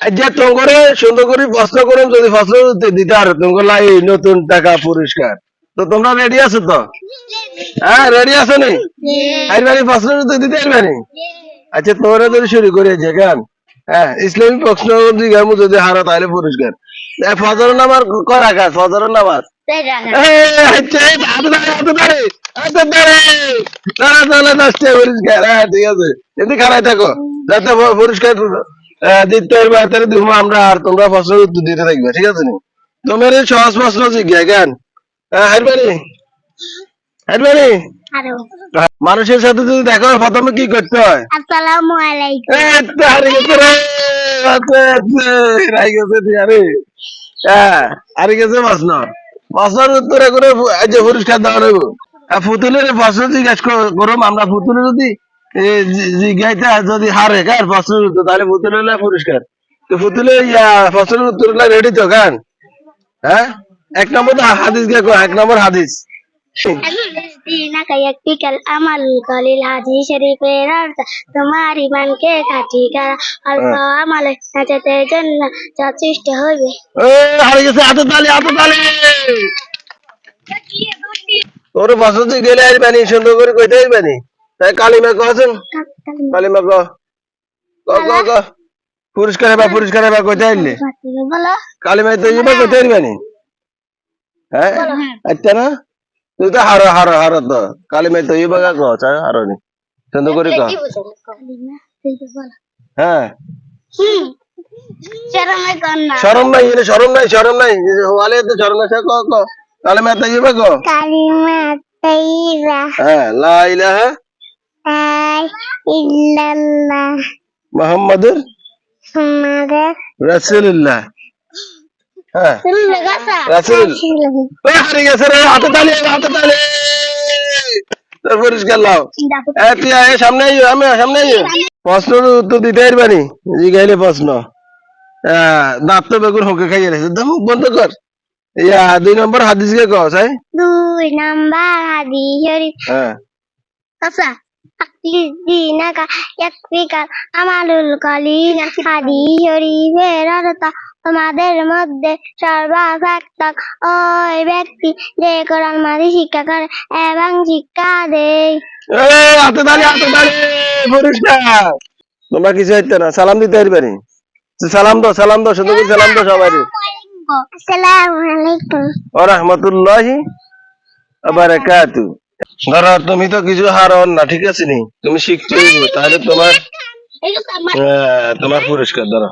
যে তোমার সুন্দর করে প্রশ্ন করুন যদি দিতে লাই নতুন টাকা পুরস্কার তো তোমরা রেডি আছো তো হ্যাঁ রেডি আছো নি আর বাড়ি প্রশ্ন দিতে পারবে আচ্ছা তোমরা যদি শুরু করে যে গান হ্যাঁ ইসলামী প্রশ্ন জিজ্ঞাসা যদি হারো তাহলে পুরস্কার ফজর নামার করা কাজ ফজর নামাজ আচ্ছা, পুরস্কার। হ্যাঁ, ঠিক আছে। এতে থাকো। যাতে পুরস্কার দিতে পারবে, দিব আমরা আর তোমরা প্রশ্নের উত্তর দিতে থাকবে, ঠিক আছে নি? তোমার এই সহজ প্রশ্ন জিজ্ঞা জ্ঞান? হারবানি হারবানি মানুষের সাথে যদি দেখো প্রথমে কি করতে হয়? আসসালামু আলাইকুম। আরে। হ্যাঁ, হারিয়ে গেছে প্রশ্ন। প্রশ্নের উত্তরে করে পুরস্কার দেওয়া পুতুলের প্রশ্ন জিজ্ঞাসা করুম আমরা পুতুলে যদি জিজ্ঞাইতে যদি হারে কার উত্তর, তাহলে পুতুল হলে পুরস্কার। তো পুতুলে, ইয়া উত্তর হলে রেডি তো কান হ্যাঁ? এক নম্বর হাদিস গে এক নম্বর হাদিস। তোমার ইমানকে কাটি করা অল্প আমলে নাচাতে জন্য যথেষ্ট হইবে হারে গেছে, হাতে তালি হাতে তালি। তোর বসন্ত গেলে আর বানি সুন্দর করে কইতে পারি তাই কালিমা কছেন কালিমা ক ক ক পুরস্কার হেবা পুরস্কার হেবা কইতে আইলে কালিমা তো ইবা কইতে পারবানি হ্যাঁ? আচ্ছা না? তুই তো হারো হারো হারো তো। কালিমা তো ইবা ক চা হারো নি। সুন্দর করে ক হ্যাঁ। শরমে নাই এনে শরম নাই শরম নাই। ওয়ালে তো শরম নাই ক ক কালিমা তো ইবা ক কালিমা তাইবা হ্যাঁ লা ইলাহা ইল্লাল্লাহ। মুহাম্মাদুর আমাদের রাসূলুল্লাহ। হ্যাঁ। শুনলে গাছা। রাসূল। ওই গেছে রে হাতে তালি হাতে তালি। পরিষ্কার লাও। তুই আয় সামনে আইও আমি সামনে আইও। প্রশ্নের উত্তর দিতে পারবানি? জিগাইলে প্রশ্ন। দাঁত তো বেগুন হোকে খাইয়ে রেখেছে। দম বন্ধ কর। ইয়া দুই নম্বর হাদিস কে কস দুই নাম্বার হাদিস। হ্যাঁ। আচ্ছা দিনাকা ইয়াকফিকা আমালুল কলিল হাদিস শরীফের অর্থ তোমাদের মধ্যে সর্বাপেক্ষক ওই ব্যক্তি যে কোরআন মাদি শিক্ষা করে এবং শিক্ষা দেয় তোমরা কিছু হইতে না সালাম দিতে পারবানি সালাম দাও সালাম দাও শুধু সালাম দাও সবাই আসসালামু আলাইকুম ও রহমতুল্লাহি বারাকাতু ধরো তুমি তো কিছু হার না ঠিক আছে নি? তুমি শিখতে তাহলে তোমার আহ, তোমার পুরস্কার ধরো